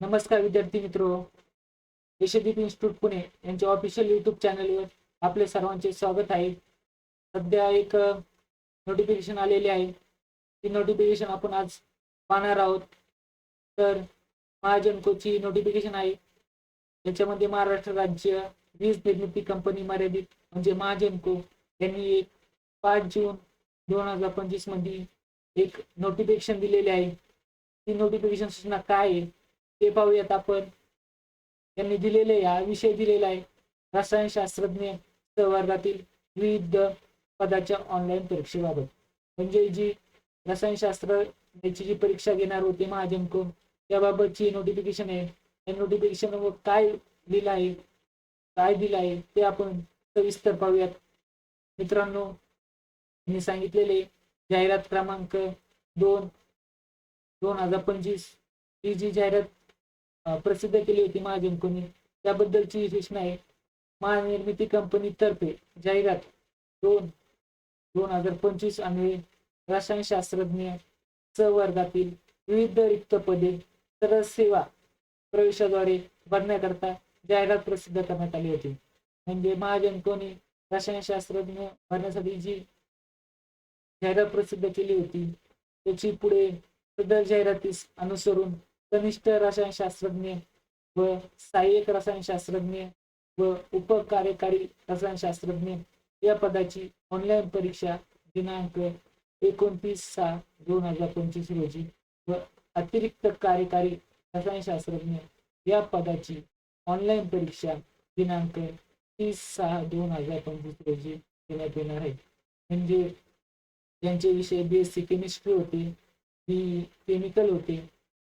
नमस्कार विद्यार्थी मित्र. यशदीप इन्स्टिट्यूट पुणे यांच्या ऑफिशियल युट्यूब चॅनलवर आपले सर्वांचे स्वागत आहे. सध्या एक नोटिफिकेशन आलेली आहे. ती नोटिफिकेशन आपण आज पाहणार आहोत. तर महाजनकोची नोटिफिकेशन आहे. याच्यामध्ये महाराष्ट्र राज्य वीज निर्मिती कंपनी मर्यादित म्हणजे महाजनको यांनी एक पाच जून दोन हजार पंचवीसमध्ये एक नोटिफिकेशन दिलेले आहे. ती नोटिफिकेशन सूचना काय आहे? ते पाहूयात आपण. त्यांनी दिलेले हा विषय दिलेला आहे. रसायनशास्त्रज्ञ सहवर्गातील विविध पदाच्या ऑनलाईन परीक्षेबाबत. म्हणजे जी रसायनशास्त्र याची जी परीक्षा घेणार होती महाजनको त्याबाबतची नोटिफिकेशन आहे. त्या नोटिफिकेशन वर काय लिहिलं आहे काय दिलं आहे ते आपण सविस्तर पाहूयात. मित्रांनो मी सांगितलेले जाहिरात क्रमांक दोन दोन हजार पंचवीस. ही जी जाहिरात प्रसिद्ध केली होती महाजनकोनी त्याबद्दलची सूचना आहे. महानिर्मिती कंपनीतर्फे जाहिरात दोन दोन हजार पंचवीस आणि रसायनशास्त्रज्ञ वर्गातील विविध रिक्त पदे तर सेवा प्रवेशाद्वारे भरण्याकरता जाहिरात प्रसिद्ध करण्यात आली होती. म्हणजे महाजनकोनी रसायनशास्त्रज्ञ भरण्यासाठी जी जाहिरात प्रसिद्ध केली होती त्याची पुढे सदर जाहिरातीस अनुसरून कनिष्ठ रसायनशास्त्रज्ञ व सहाय्यक रसायनशास्त्रज्ञ व उपकार्यकारी रसायनशास्त्रज्ञ या पदाची ऑनलाईन परीक्षा दिनांक एकोणतीस सहा दोन हजार पंचवीस रोजी व अतिरिक्त कार्यकारी रसायनशास्त्रज्ञ या पदाची ऑनलाईन परीक्षा दिनांक तीस सहा दोन हजार पंचवीस रोजी घेण्यात येणार आहे. म्हणजे ज्यांचे विषय बी एस सी केमिस्ट्री होते बी केमिकल होते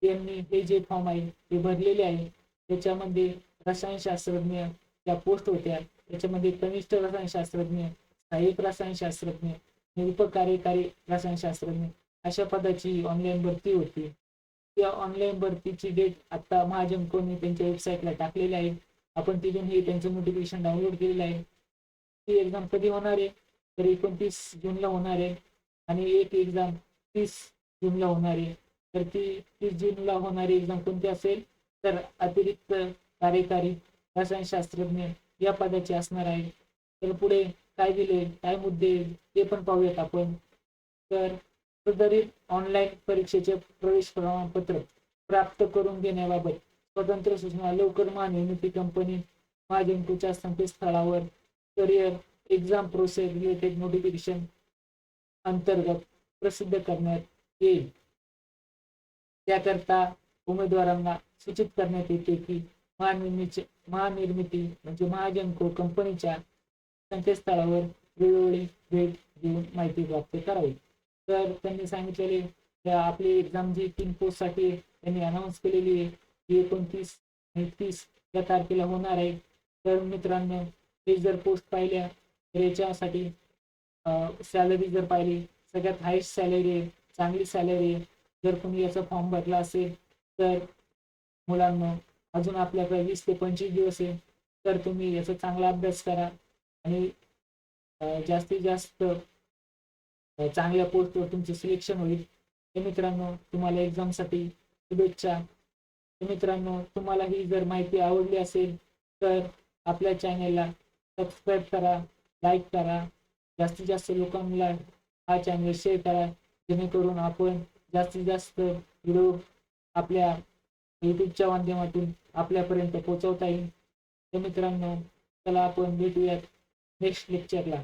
त्यांनी हे जे फॉर्म आहे ते भरलेले आहे त्याच्यामध्ये रसायनशास्त्रज्ञ त्या पोस्ट होत्या. त्याच्यामध्ये कनिष्ठ रसायनशास्त्रज्ञ सहाय्यक रसायनशास्त्रज्ञ उपकार्यकारी रसायनशास्त्रज्ञ अशा पदाची ऑनलाईन भरती होती. त्या ऑनलाईन भरतीची डेट आता महाजनकोने त्यांच्या वेबसाईटला टाकलेली आहे. आपण तिथून हे त्यांचं नोटिफिकेशन डाउनलोड केलेलं आहे. ती एक्झाम कधी होणार आहे? तर एकोणतीस जूनला होणार आहे. आणि एक एक्झाम तीस जूनला होणार आहे. तर ती तीस जूनला होणारी एक्झाम कोणती असेल? तर अतिरिक्त कार्यकारी रसायनशास्त्रज्ञ या पदाची असणार आहे. तर पुढे काय दिले काय मुद्दे ते पण पाहूयात आपण. तर सदरील ऑनलाईन परीक्षेचे प्रवेश प्रमाणपत्र प्राप्त करून घेण्याबाबत स्वतंत्र सूचना लवकर महानिर्मिती कंपनी महाजनकोच्या संकेतस्थळावर career exam process related notification अंतर्गत प्रसिद्ध करण्यात येईल. त्याकरता उमेदवारांना सूचित करण्यात येते की महानिर्मिती महानिर्मिती म्हणजे महाजनको कंपनीच्या संकेतस्थळावर वेळोवेळी भेट देऊन माहिती प्राप्त करावी. तर त्यांनी सांगितलेले आपली एक्झाम जी तीन पोस्टसाठी त्यांनी अनाऊन्स केलेली आहे ती एकोणतीस आणि तीस या तारखेला होणार आहे. तर मित्रांनो हे जर पोस्ट पाहिल्या तर याच्यासाठी सॅलरी जर पाहिली सगळ्यात हायस्ट सॅलरी आहे चांगली सॅलरी आहे. जर कोणी याचा फॉर्म भरला असेल तर मुलांना अजून आपल्याकडे वीस ते पंचवीस दिवस आहे तर तुम्ही याचा चांगला अभ्यास करा आणि जास्तीत जास्त चांगल्या पोस्टवर तुमचं सिलेक्शन होईल. हे मित्रांनो तुम्हाला एक्झामसाठी शुभेच्छा. मित्रांनो तुम्हाला ही जर माहिती आवडली असेल तर आपल्या चॅनेलला सबस्क्राईब करा लाईक करा. जास्तीत जास्त लोकांना हा चॅनल शेअर करा जेणेकरून आपण जास्तीत जास्त व्हिडिओ आपल्या युट्यूबच्या माध्यमातून आपल्यापर्यंत पोहोचवता येईल. तर मित्रांनो चला आपण भेटूयात नेक्स्ट लेक्चरला